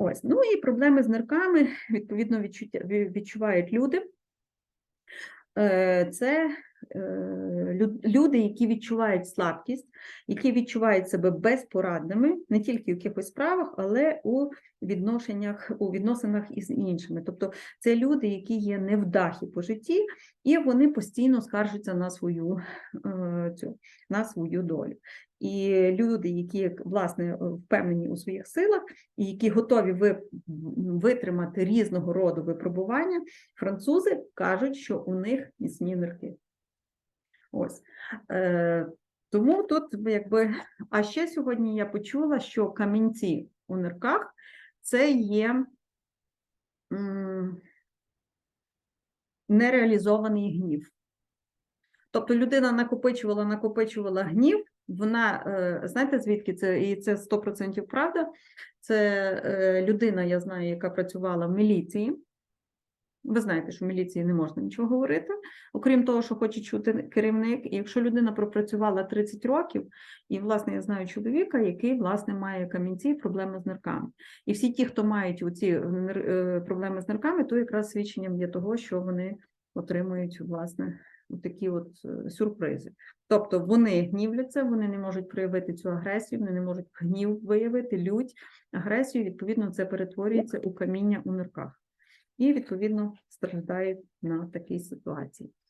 Ось. Ну і проблеми з нирками, відповідно, відчуття, відчувають люди. Е, Це люди, які відчувають слабкість, які відчувають себе безпорадними не тільки в якихось справах, але у відношеннях, у відносинах із іншими. Тобто це люди, які є невдахи по житті, і вони постійно скаржаться на свою, е, цю, на свою долю. І люди, які власне впевнені у своїх силах, і які готові витримати різного роду випробування, французи кажуть, що у них міцні нирки. Ось. Е, тому тут якби. А ще сьогодні я почула, що камінці у нирках це є нереалізований гнів. Тобто людина накопичувала, накопичувала гнів, вона, е, знаєте, звідки це, і це 100% правда. Це е, людина, я знаю, яка працювала в міліції. Ви знаєте, що в міліції не можна нічого говорити, окрім того, що хоче чути керівник. І якщо людина пропрацювала 30 років, і, власне, я знаю чоловіка, який, власне, має камінці і проблеми з нирками. І всі ті, хто мають оці нир- е, проблеми з нирками, то якраз свідченням є того, що вони отримують, власне, такі от е, сюрпризи. Тобто вони гнівляться, вони не можуть проявити цю агресію, вони не можуть гнів виявити, лють, агресію, відповідно, це перетворюється у каміння у нирках. І, відповідно, страждають на такій ситуації.